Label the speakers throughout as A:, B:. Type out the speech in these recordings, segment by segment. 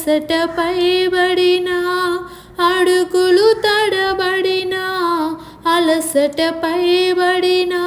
A: అలసట పైబడినా అడుగులు తడబడినా అలసట పైబడినా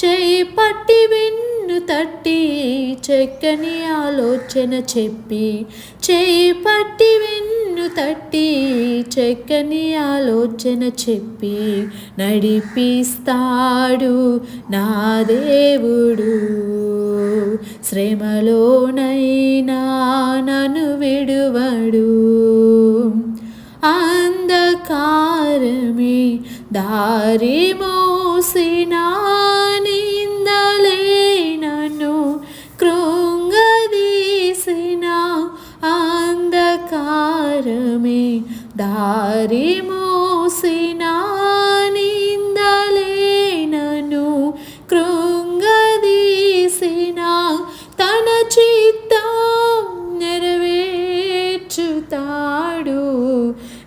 A: చేయి పట్టి విన్ను తట్టి చెక్కని ఆలోచన చెప్పి చేయి పట్టి విన్ను తట్టి చెక్కని ఆలోచన చెప్పి నడిపిస్తాడు నా దేవుడు. శ్రమలోనైనా నన్ను విడువడు అంధకారమే దారి మోసిన నిందలే నన్ను కృంగదీసిన అంధకారమే దారి మోసిన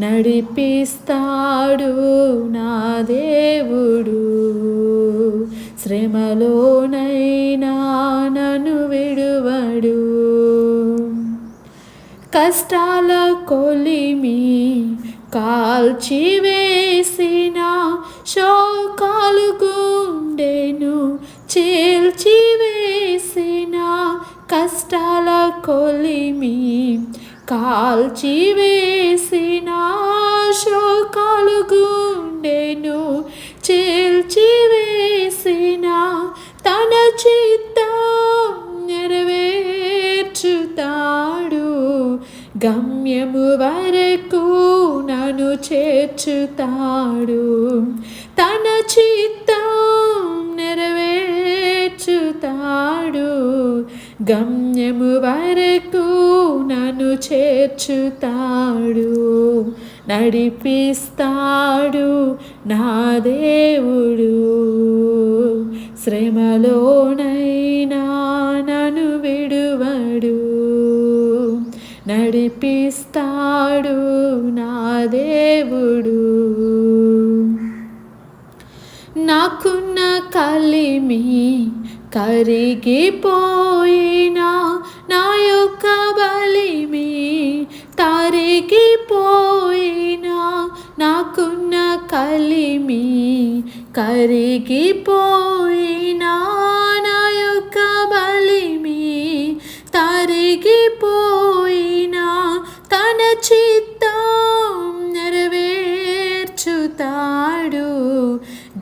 A: నడిపిస్తాడు నా దేవుడు. శ్రమలోనైనా నన్ను విడువడు. కష్టాల కొలిమి కాల్చి వేసిన శోకాలు గుండెను చీల్చి వేసిన కష్టాల కొలిమి కాల్చి గమ్యము వరకు నన్ను చేర్చుతాడు. తన చిత్తం నెరవేర్చుతాడు. గమ్యము వరకు నన్ను చేర్చుతాడు. నడిపిస్తాడు నా దేవుడు. శ్రమలోనై నడిపిస్తాడు నా దేవుడు. నాకున్న కలిమి కరిగిపోయినా నా యొక్క బలిమి తరిగిపోయినా నాకున్న కలిమి కరిగిపోయినా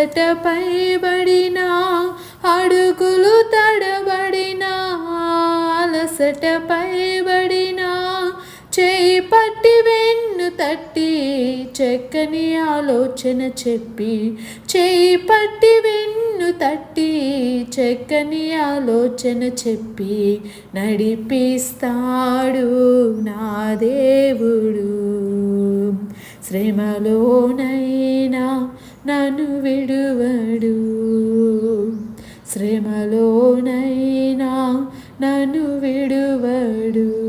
A: మొదట పైబడిన అడుగులు తడబడిన అలసట పైబడిన చేయి పట్టి వెన్ను తట్టి చెక్కని ఆలోచన చెప్పి చేయి పట్టి వెన్ను తట్టి చెక్కని ఆలోచన చెప్పి నడిపిస్తాడు నా దేవుడు. శ్రమలోనై నన్ను విడువడు. శ్రమలోనైనా నన్ను విడువడు.